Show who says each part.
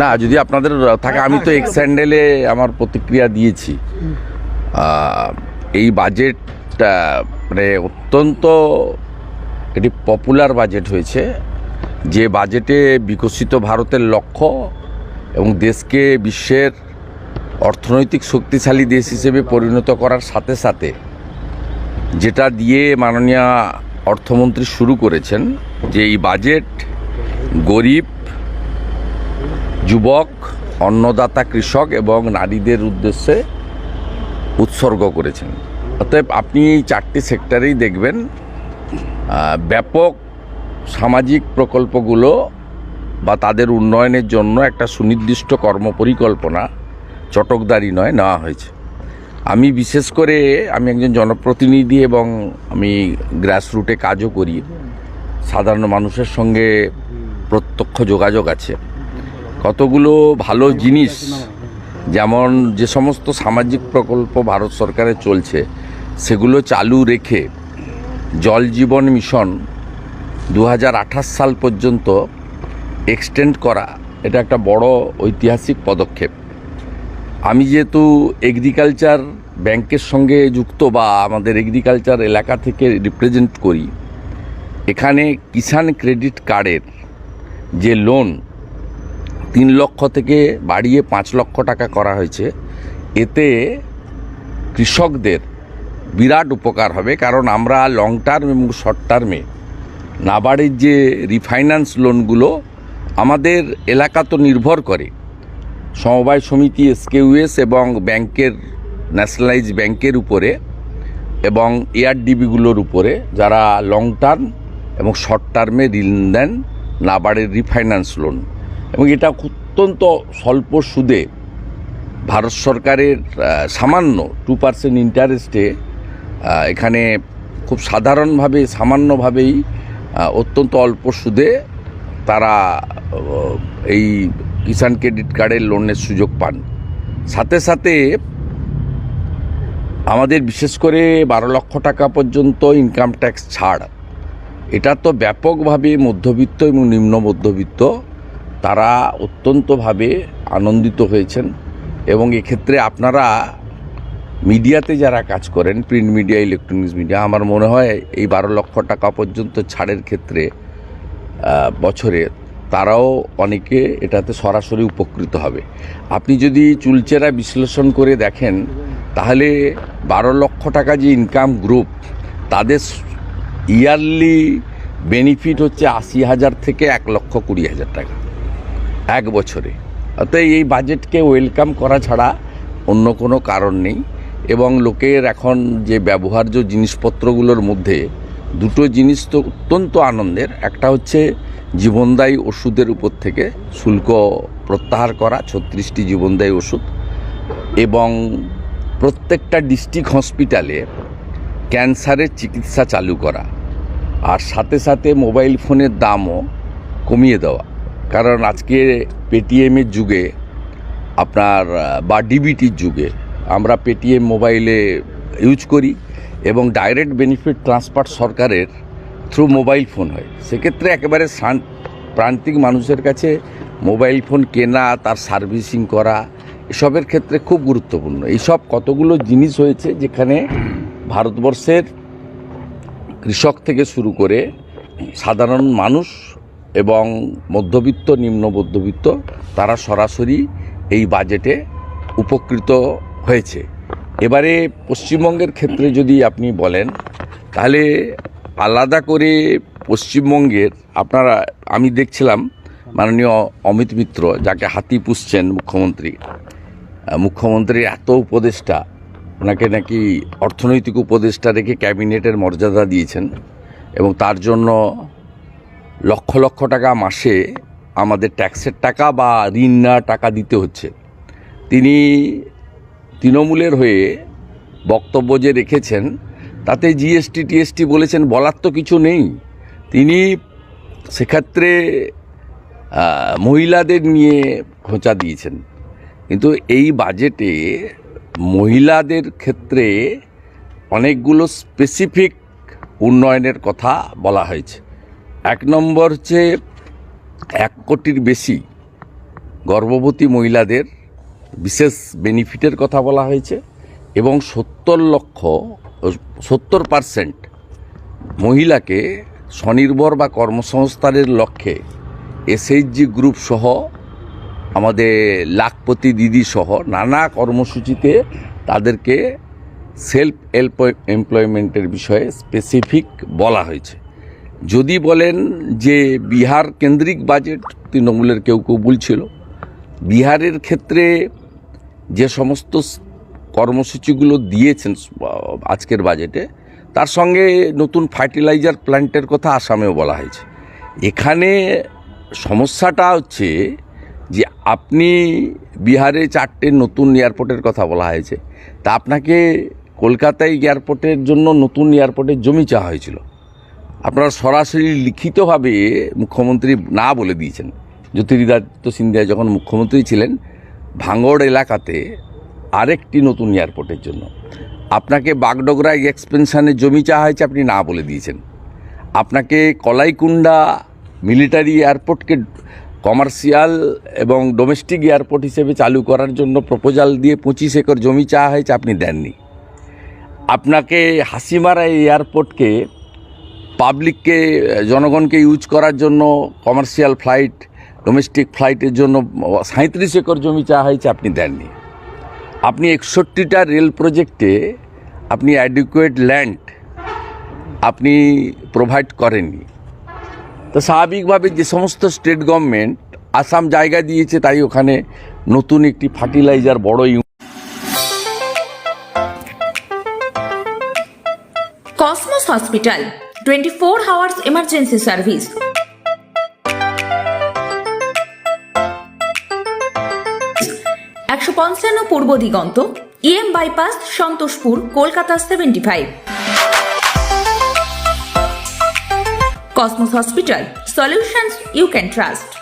Speaker 1: না, যদি আপনাদের থাকে, আমি তো এক্স স্যান্ডেলে আমার প্রতিক্রিয়া দিয়েছি। এই বাজেট মানে অত্যন্ত এটি পপুলার বাজেট হয়েছে। যে বাজেটে বিকশিত ভারতের লক্ষ্য এবং দেশকে বিশ্বের অর্থনৈতিক শক্তিশালী দেশ হিসেবে পরিণত করার সাথে সাথে যেটা দিয়ে মাননীয় অর্থমন্ত্রী শুরু করেছেন, যে এই বাজেট গরিব যুবক, অন্নদাতা, কৃষক এবং নারীদের উদ্দেশ্যে উৎসর্গ করেছেন। অতএব আপনি এই চারটি সেক্টরেই দেখবেন ব্যাপক সামাজিক প্রকল্পগুলো বা তাদের উন্নয়নের জন্য একটা সুনির্দিষ্ট কর্মপরিকল্পনা চটকদারি নয়, নেওয়া হয়েছে। আমি বিশেষ করে আমি একজন জনপ্রতিনিধি এবং আমি গ্রাসরুটে কাজও করি। সাধারণ মানুষের সঙ্গে প্রত্যক্ষ যোগাযোগ আছে। কতগুলো ভালো জিনিস, যেমন যে সমস্ত সামাজিক প্রকল্প ভারত সরকারের চলছে, সেগুলো চালু রেখে জল জীবন মিশন দু হাজার আঠাশ সাল পর্যন্ত এক্সটেন্ড করা, এটা একটা বড় ঐতিহাসিক পদক্ষেপ। আমি যেহেতু এগ্রিকালচার ব্যাংকের সঙ্গে যুক্ত বা আমাদের এগ্রিকালচার এলাকা থেকে রিপ্রেজেন্ট করি, এখানে কিষাণ ক্রেডিট কার্ডের যে লোন তিন লক্ষ থেকে বাড়িয়ে পাঁচ লক্ষ টাকা করা হয়েছে। এতে কৃষকদের বিরাট উপকার হবে, কারণ আমরা লং টার্ম এবং শর্ট টার্মে নাবার্ডের যে রিফাইন্যান্স লোনগুলো আমাদের এলাকা তো নির্ভর করে। সমবায় সমিতি এসকেউএস এবং ব্যাংকের ন্যাশনালাইজ ব্যাংকের উপরে এবং এআরডিবিগুলোর উপরে যারা লং টার্ম এবং শর্ট টার্মে ঋণ দেন নাবার্ডের রিফাইন্যান্স লোন এবং এটা অত্যন্ত স্বল্প সুদে ভারত সরকারের সামান্য টু পার্সেন্ট ইন্টারেস্টে এখানে খুব সাধারণভাবে, সামান্যভাবেই অত্যন্ত অল্প সুদে তারা এই কিষাণ ক্রেডিট কার্ডের লোনের সুযোগ পান। সাথে সাথে আমাদের বিশেষ করে বারো লক্ষ টাকা পর্যন্ত ইনকাম ট্যাক্স ছাড়। এটা তো ব্যাপকভাবে মধ্যবিত্ত এবং নিম্ন মধ্যবিত্ত তারা অত্যন্তভাবে আনন্দিত হয়েছেন এবং এক্ষেত্রে আপনারা মিডিয়াতে যারা কাজ করেন প্রিন্ট মিডিয়া ইলেকট্রনিক্স মিডিয়া আমার মনে হয় এই বারো লক্ষ টাকা পর্যন্ত ছাড়ের ক্ষেত্রে বছরে তারাও অনেকে এটাতে সরাসরি উপকৃত হবে। আপনি যদি চুলচেরা বিশ্লেষণ করে দেখেন, তাহলে বারো লক্ষ টাকা যে ইনকাম গ্রুপ তাদের ইয়ারলি বেনিফিট হচ্ছে আশি হাজার থেকে এক লক্ষ কুড়ি হাজার টাকা। এক বছরে। অতএব এই বাজেটকে ওয়েলকাম করা ছাড়া অন্য কোনো কারণ নেই এবং লোকের এখন যে ব্যবহার্য জিনিসপত্রগুলোর মধ্যে দুটো জিনিস তো অত্যন্ত আনন্দের। একটা হচ্ছে জীবনদায়ী ওষুধের উপর থেকে শুল্ক প্রত্যাহার করা, ছত্রিশটি জীবনদায়ী ওষুধ এবং প্রত্যেকটা ডিস্ট্রিক্ট হসপিটালে ক্যান্সারের চিকিৎসা চালু করা। আর সাথে সাথে মোবাইল ফোনের দামও কমিয়ে দেওয়া। কারণ আজকে পেটিএমের যুগে, আপনার বা ডিবিটির যুগে আমরা পেটিএম মোবাইলে ইউজ করি এবং ডাইরেক্ট বেনিফিট ট্রান্সফার সরকারের থ্রু মোবাইল ফোন হয়। সেক্ষেত্রে একেবারে প্রান্তিক মানুষের কাছে মোবাইল ফোন কেনা, তার সার্ভিসিং করা, এসবের ক্ষেত্রে খুব গুরুত্বপূর্ণ। এইসব কতগুলো জিনিস হয়েছে যেখানে ভারতবর্ষের কৃষক থেকে শুরু করে সাধারণ মানুষ এবং মধ্যবিত্ত, নিম্ন মধ্যবিত্ত, তারা সরাসরি এই বাজেটে উপকৃত হয়েছে। এবারে পশ্চিমবঙ্গের ক্ষেত্রে যদি আপনি বলেন, তাহলে আলাদা করে পশ্চিমবঙ্গের আপনারা, আমি দেখছিলাম মাননীয় অমিত মিত্র, যাকে হাতি পুষছেন মুখ্যমন্ত্রী। মুখ্যমন্ত্রীর এত উপদেষ্টা, ওনাকে নাকি অর্থনৈতিক উপদেষ্টা রেখে ক্যাবিনেটের মর্যাদা দিয়েছেন। এবং তার জন্য লক্ষ লক্ষ টাকা মাসে আমাদের ট্যাক্সের টাকা বা ঋণ নেওয়ার টাকা দিতে হচ্ছে। তিনি তৃণমূলের হয়ে বক্তব্য যে রেখেছেন, তাতে জিএসটি টিএসটি বলেছেন, বলার তো কিছু নেই। তিনি সেক্ষেত্রে মহিলাদের নিয়ে খোঁচা দিয়েছেন। কিন্তু এই বাজেটে মহিলাদের ক্ষেত্রে অনেকগুলো স্পেসিফিক উন্নয়নের কথা বলা হয়েছে। এক নম্বর হচ্ছে এক কোটির বেশি গর্ভবতী মহিলাদের বিশেষ বেনিফিটের কথা বলা হয়েছে এবং সত্তর লক্ষ, সত্তর পারসেন্ট মহিলাকে স্বনির্ভর বা কর্মসংস্থানের লক্ষ্যে এসএইচজি গ্রুপ সহ আমাদের লাখপতি দিদি সহ নানা কর্মসূচিতে তাদেরকে সেলফ এমপ্লয়মেন্টের বিষয়ে স্পেসিফিক বলা হয়েছে। যদি বলেন যে বিহার কেন্দ্রিক বাজেট তৃণমূলের কেউ কেউ বলছিল বিহারের ক্ষেত্রে যে সমস্ত কর্মসূচিগুলো দিয়েছেন, আজকের বাজেটে, তার সঙ্গে নতুন ফার্টিলাইজার প্ল্যান্টের কথা আসামেও বলা হয়েছে। এখানে সমস্যাটা হচ্ছে যে আপনি বিহারে চারটে নতুন এয়ারপোর্টের কথা বলা হয়েছে, তা আপনাকে কলকাতায় এয়ারপোর্টের জন্য নতুন এয়ারপোর্টের জমি চাওয়া হয়েছিল। আপনারা সরাসরি লিখিতভাবে মুখ্যমন্ত্রী না বলে দিয়েছেন। জ্যোতিরিদাদিত্য সিন্ধিয়া যখন মুখ্যমন্ত্রী ছিলেন ভাঙড় এলাকাতে আরেকটি নতুন এয়ারপোর্টের জন্য। আপনাকে বাগডোগরা এক্সপেনশনের জমি চাওয়া হয়েছে, আপনি না বলে দিয়েছেন। আপনাকে কলাইকুণ্ডা মিলিটারি এয়ারপোর্টকে কমার্শিয়াল এবং ডোমেস্টিক এয়ারপোর্ট হিসেবে চালু করার জন্য প্রপোজাল দিয়ে পঁচিশ একর জমি চাওয়া হয়েছে, আপনি দেননি। আপনাকে হাসিমারা এয়ারপোর্টকে পাবলিককে জনগণকে ইউজ করার জন্য কমার্শিয়াল ফ্লাইট ডোমেস্টিক ফ্লাইটের জন্য সাঁত্রিশ একর জমি চাওয়া হয়েছে আপনি দেননি। আপনি একষট্টিটা রেল প্রজেক্টে আপনি অ্যাডিকুয়েট ল্যান্ড আপনি প্রোভাইড করেননি। তো স্বাভাবিকভাবে যে সমস্ত স্টেট গভর্নমেন্ট আসাম জায়গা দিয়েছে, তাই ওখানে নতুন একটি ফার্টিলাইজার বড়
Speaker 2: Cosmos hospital twenty four hours emergency service একশো পঞ্চান্ন পূর্ব দিগন্ত EM bypass Santoshpur, Kolkata seventy five Cosmos hospital solutions you can trust